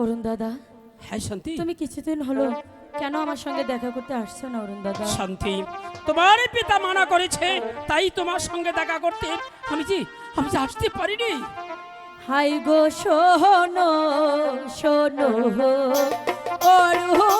অরুণ দাদা। হ্যাঁ শান্তি। তুমি কিছুদিন হলো কেন আমার সঙ্গে দেখা করতে আসছো না অরুণ দাদা? শান্তি তোমার পিতা মানা করেছে তাই তোমার সঙ্গে দেখা করতে। আমি যে আমি যে আসতে পারিনি। হাই গো শোনো শোনো অরুণ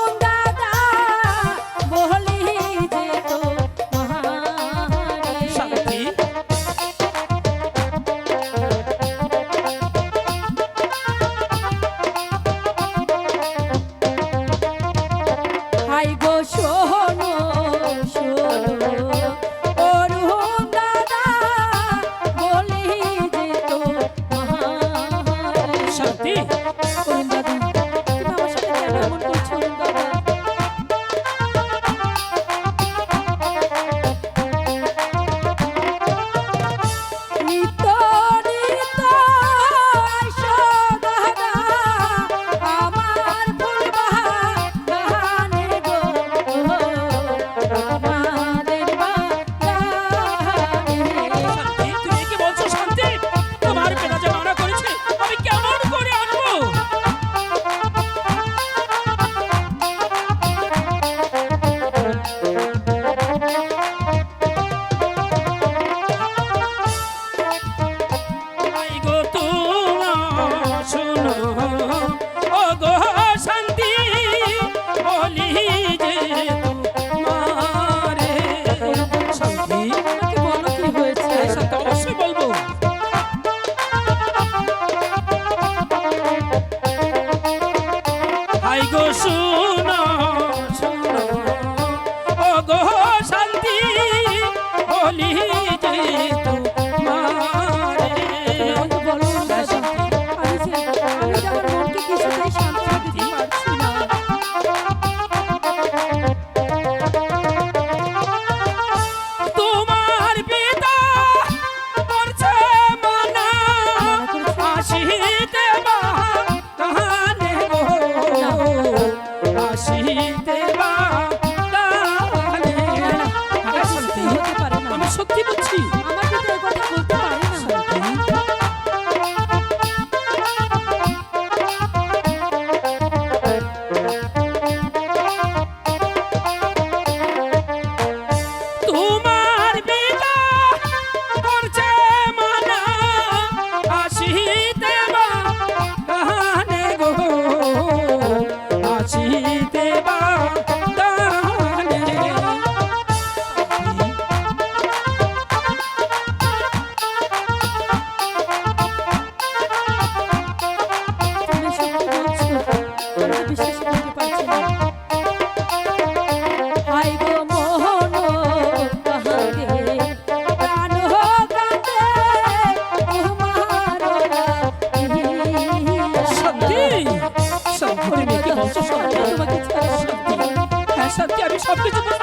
গো শুনো শুনো। ও গো শান্তি বলি জয় আমি সবকিছু